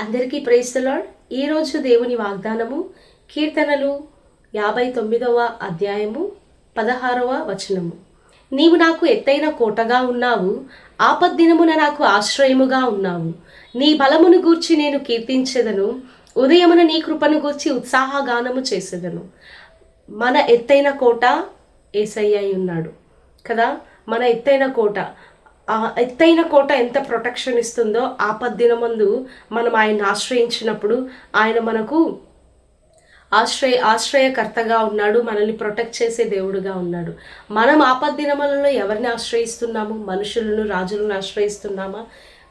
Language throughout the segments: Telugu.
అందరికీ ప్రేస్తలాడ్ ఈరోజు దేవుని వాగ్దానము కీర్తనలు యాభై తొమ్మిదవ అధ్యాయము పదహారవ వచనము. నీవు నాకు ఎత్తైన కోటగా ఉన్నావు ఆపద్దినమున నాకు ఆశ్రయముగా ఉన్నావు. నీ బలమును గూర్చి నేను కీర్తించెదను ఉదయమున నీ కృపను గూర్చి ఉత్సాహగానము చేసేదను. మన ఎత్తైన కోట ఏసయ్య ఉన్నాడు కదా? మన ఎత్తైన కోట. ఎత్తైన కోట ఎంత ప్రొటెక్షన్ ఇస్తుందో ఆపద్దిన ముందు మనం ఆయన ఆశ్రయించినప్పుడు ఆయన మనకు ఆశ్రయ ఆశ్రయకర్తగా ఉన్నాడు మనల్ని ప్రొటెక్ట్ చేసే దేవుడుగా ఉన్నాడు. మనం ఆపద్దినములలో ఎవరిని ఆశ్రయిస్తున్నాము? మనుషులను రాజులను ఆశ్రయిస్తున్నామా?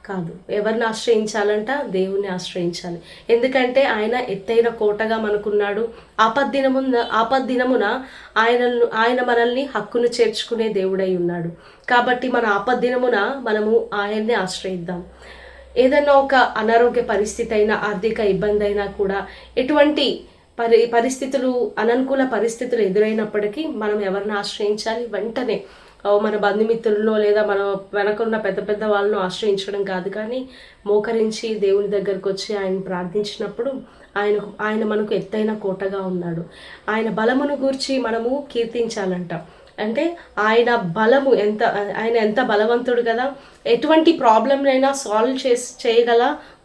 కాదు. ఎవరిని ఆశ్రయించాలంట? దేవుణ్ణి ఆశ్రయించాలి. ఎందుకంటే ఆయన ఎత్తైన కోటగా మనకున్నాడు. ఆపద్దినమున ఆపద్దినమున ఆయనను ఆయన మనల్ని హక్కును చేర్చుకునే దేవుడై ఉన్నాడు. కాబట్టి మన ఆపద్దినమున మనము ఆయన్ని ఆశ్రయిద్దాం. ఏదైనా ఒక అనారోగ్య పరిస్థితి అయినా ఆర్థిక ఇబ్బంది అయినా కూడా ఎటువంటి పరి పరిస్థితులు అననుకూల పరిస్థితులు ఎదురైనప్పటికీ మనం ఎవరిని ఆశ్రయించాలి? వెంటనే మన బంధుమిత్రుల్లో లేదా మన వెనకున్న పెద్ద పెద్ద వాళ్ళను ఆశ్రయించడం కాదు కానీ మోకరించి దేవుని దగ్గరకు వచ్చి ఆయన ప్రార్థించినప్పుడు ఆయన ఆయన మనకు ఎత్తైన కోటగా ఉన్నాడు. ఆయన బలమును గూర్చి మనము కీర్తించాలంట. అంటే ఆయన బలము ఎంత ఆయన ఎంత బలవంతుడు కదా? ఎటువంటి ప్రాబ్లంనైనా సాల్వ్ చేసి చేయగల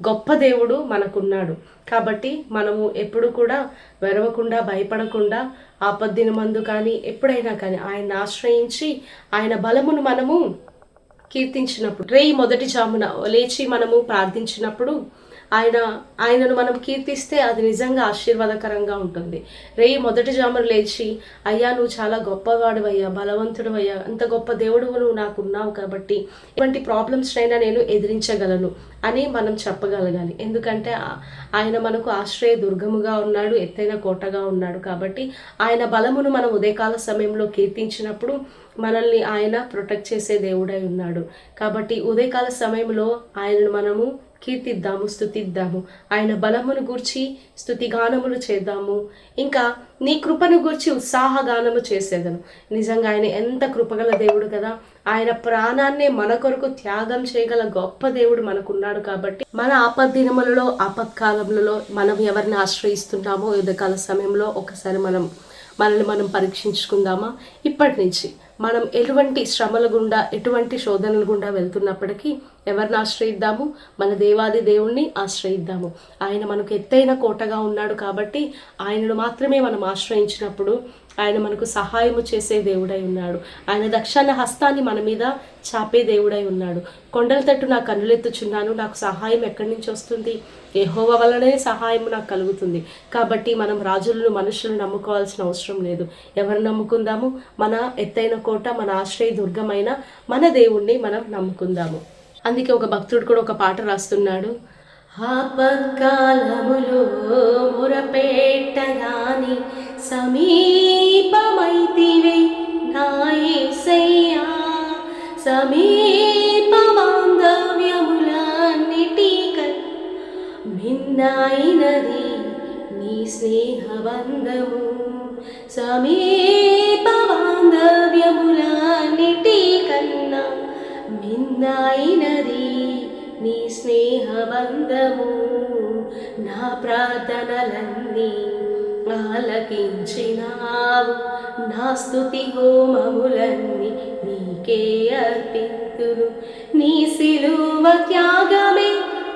గొప్ప దేవుడు మనకున్నాడు. కాబట్టి మనము ఎప్పుడు కూడా వెరవకుండా భయపడకుండా ఆపద్దిన మందు కానీ ఎప్పుడైనా కానీ ఆయన ఆశ్రయించి ఆయన బలమును మనము కీర్తించినప్పుడు రేయి మొదటి జామున లేచి మనము ప్రార్థించినప్పుడు ఆయన ఆయనను మనం కీర్తిస్తే అది నిజంగా ఆశీర్వాదకరంగా ఉంటుంది. రేయి మొదటి జామున లేచి అయ్యా నువ్వు చాలా గొప్పవాడు అయ్యా బలవంతుడు అయ్యా అంత గొప్ప దేవుడు నువ్వు నాకు ఉన్నావు కాబట్టి ఎటువంటి ప్రాబ్లమ్స్నైనా నేను ఎదిరించగలను అని మనం చెప్పగలగాలి. ఎందుకంటే ఆయన మనకు ఆశ్రయ దుర్గముగా ఉన్నాడు ఎత్తైన కోటగా ఉన్నాడు కాబట్టి ఆయన బలమును మనం ఉదయకాల సమయంలో కీర్తించినప్పుడు మనల్ని ఆయన ప్రొటెక్ట్ చేసే దేవుడై ఉన్నాడు. కాబట్టి ఉదయకాల సమయంలో ఆయనను మనము కీర్తిద్దాము స్తుతిద్దాము. ఆయన బలమును గూర్చి స్తుతిగానములు చేద్దాము. ఇంకా నీ కృపను గూర్చి ఉత్సాహగానము చేసేదను. నిజంగా ఆయన ఎంత కృపగల దేవుడు కదా. ఆయన ప్రాణాన్నే మన కొరకు త్యాగం చేయగల గొప్ప దేవుడు మనకున్నాడు కాబట్టి మన ఆపద్దినములలో ఆపత్కాలములలో మనం ఎవరిని ఆశ్రయిస్తున్నామో యుద్ధకాల సమయంలో ఒకసారి మనం మనల్ని మనం పరీక్షించుకుందామా? ఇప్పటి నుంచి మనం ఎటువంటి శ్రమల గుండా ఎటువంటి శోధనల గుండా వెళ్తున్నప్పటికీ ఎవరిని ఆశ్రయిద్దాము? మన దేవాది దేవుణ్ణి ఆశ్రయిద్దాము. ఆయన మనకు ఎత్తైన కోటగా ఉన్నాడు కాబట్టి ఆయనను మాత్రమే మనం ఆశ్రయించినప్పుడు ఆయన మనకు సహాయము చేసే దేవుడై ఉన్నాడు. ఆయన దక్షాన హస్తాన్ని మన మీద చాపే దేవుడై ఉన్నాడు. కొండల తట్టు నా కన్నులెత్తుచున్నాను. నాకు సహాయం ఎక్కడి నుంచి వస్తుంది? ఏహోవ వలనే సహాయం నాకు కలుగుతుంది. కాబట్టి మనం రాజులను మనుషులను నమ్ముకోవాల్సిన అవసరం లేదు. ఎవరు నమ్ముకుందాము? మన ఎత్తైన కోట మన ఆశ్రయ దుర్గమైన మన దేవుణ్ణి మనం నమ్ముకుందాము. అందుకే ఒక భక్తుడు కూడా ఒక పాట రాస్తున్నాడు. ఆపత్కాలములో మురపెట్టగాని సమీపమైతివే నాయసయ్యా. సమీప బాంధవ్యములన్నిటిక భిన్నైనది నీ స్నేహబంధము. సమీప బాంధవ్యములన్నిటికన్నా భిన్నైనది నీ స్నేహబంధము. నా ప్రార్థనలన్నీ ఆలకించినావు. నా స్థుతి హోమములన్నీ నీకే అర్పితును నీ సిలువ త్యాగమే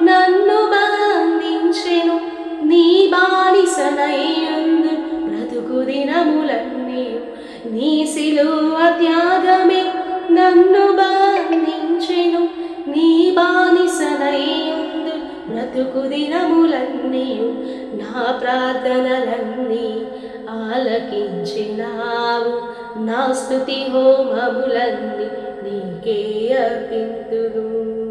నన్ను బంధించెను. నీ బానిసనయ్యుందు బ్రతుకు దినములన్నీ నీ సిలువ త్యాగమే నన్ను బ్రతుకు దినములన్నీ నా ప్రార్థనలన్నీ ఆలకించినావు. నా స్థుతి హోమములన్నీ నీకే అర్పింతును.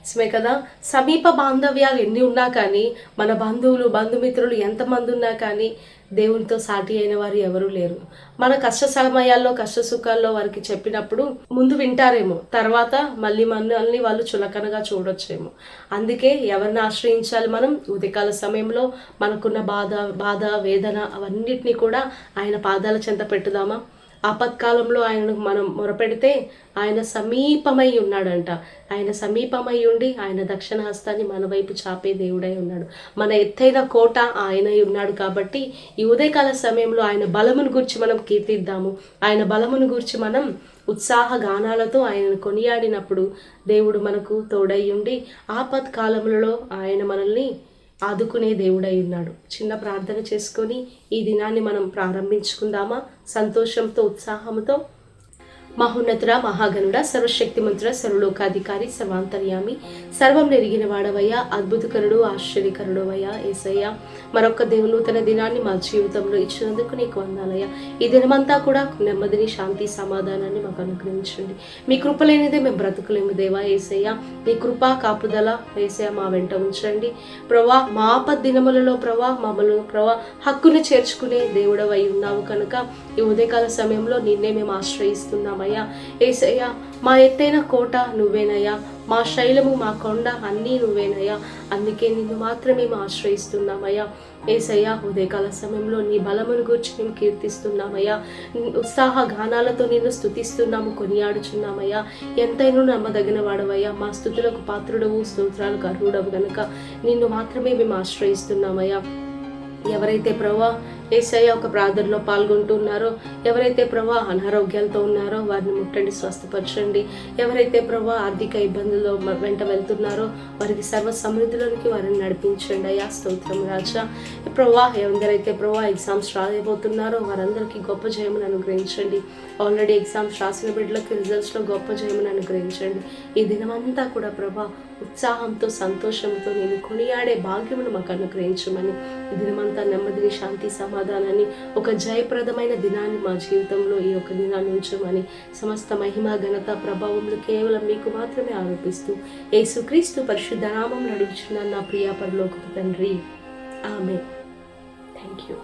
నిజమే కదా? సమీప బాంధవ్యాలు ఎన్ని ఉన్నా కానీ మన బంధువులు బంధుమిత్రులు ఎంతమంది ఉన్నా కానీ దేవునితో సాటి అయిన వారు ఎవరూ లేరు. మన కష్ట సమయాల్లో కష్ట సుఖాల్లో వారికి చెప్పినప్పుడు ముందు వింటారేమో తర్వాత మళ్ళీ మనల్ని వాళ్ళు చులకనగా చూడొచ్చేమో. అందుకే ఎవరిని ఆశ్రయించాలి మనం? ఉదయకాల సమయంలో మనకున్న బాధ బాధ వేదన అవన్నిటినీ కూడా ఆయన పాదాల చెంత పెట్టుదామా? ఆపత్కాలంలో ఆయనకు మనం మొరపెడితే ఆయన సమీపమై ఉన్నాడంట. ఆయన సమీపమై ఉండి ఆయన దక్షిణ హస్తాన్ని మన వైపు చాపే దేవుడై ఉన్నాడు. మన ఎత్తైన కోట ఆయనై ఉన్నాడు కాబట్టి ఈ ఉదయకాల సమయంలో ఆయన బలమును గురించి మనం కీర్తిద్దాము. ఆయన బలమును గురించి మనం ఉత్సాహ గానాలతో ఆయనను కొనియాడినప్పుడు దేవుడు మనకు తోడై ఉండి ఆపత్కాలములలో ఆయన మనల్ని ఆదుకునే దేవుడై ఉన్నాడు. చిన్న ప్రార్థన చేసుకొని ఈ దినాన్ని మనం ప్రారంభించుకుందామా? సంతోషంతో ఉత్సాహంతో మహోన్నతుడ మహాగనుడ సర్వశక్తిమంతుడ సర్వలోకాధికారి సర్వాంతర్యామి సర్వం నెరిగిన వాడవయ్యా అద్భుతకరుడు ఆశ్చర్యకరుడు అయ్యా ఏసయ్య. మరొక దేవుడు నూతన దినాన్ని మా జీవితంలో ఇచ్చినందుకు నీకు వందాలయ్యా. ఈ దినమంతా కూడా నెమ్మదిని శాంతి సమాధానాన్ని మాకు అనుగ్రహించండి. మీ కృప లేనిదే మేము బ్రతుకులేము దేవా ఏసయ్య. మీ కృప కాపుదల ఏసయ్య మా వెంట ఉంచండి. ప్రభా మా ఆపద్ దినములలో ప్రభా మమ్మల్ని ప్రభా హక్కును చేర్చుకునే దేవుడవై ఉన్నావు కనుక ఈ ఉదయకాల సమయంలో నిన్నే మేము ఆశ్రయిస్తున్నామయ్యా ఏసయ్యా మా ఎత్తైన కోట నువ్వేనయ్యా. మా శైలము మా కొండ అన్నీ నువ్వేనయ్యా. అందుకే నిన్ను మాత్రమే మేము ఆశ్రయిస్తున్నామయ్యా. ఏసయ్యా ఉదయకాల సమయంలో నీ బలమును గురించి మేము కీర్తిస్తున్నామయ్యా. ఉత్సాహ గానాలతో నిన్ను స్తుతిస్తున్నాము కొనియాడుచున్నామయ్యా. ఎంతైనా నమ్మదగిన వాడవయ్యా. మా స్థుతులకు పాత్రుడవు స్తోత్రాలకు అర్హుడవు గనుక నిన్ను మాత్రమే మేము ఆశ్రయిస్తున్నామయ్యా. ఎవరైతే ప్రభా ఏసయ్య ఒక ప్రార్థనలో పాల్గొంటున్నారో ఎవరైతే ప్రభా అనారోగ్యాలతో ఉన్నారో వారిని ముట్టండి స్వస్థపరచండి. ఎవరైతే ప్రభా ఆర్థిక ఇబ్బందుల్లో వెంట వెళ్తున్నారో వారికి సర్వ సమృద్ధిలోనికి వారిని నడిపించండి అయ్యా. స్తోత్రం రాజా. ప్రభా ఎవరైతే ప్రభా ఎగ్జామ్స్ రాయబోతున్నారో వారందరికీ గొప్ప జయమును అనుగ్రహించండి. ఆల్రెడీ ఎగ్జామ్స్ రాసిన బిడ్డలకు రిజల్ట్స్లో గొప్ప జయమును అనుగ్రహించండి. ఈ దినమంతా కూడా ప్రభా ఉత్సాహంతో సంతోషంతో నేను కొనియాడే భాగ్యమును మాకు అనుగ్రహించమని ఈ దినమంతా నెమ్మదిని శాంతి సమా సమాధానాన్ని ఒక జయప్రదమైన దినాన్ని మా జీవితంలో ఈ యొక్క దినాన్ని ఉంచమని సమస్త మహిమ ఘనత ప్రభావములు కేవలం మీకు మాత్రమే ఆరోపిస్తూ యేసుక్రీస్తు పరిశుద్ధ నామం నడుచున్న నా ప్రియ పరలోకపు తండ్రి. ఆమె థ్యాంక్ యూ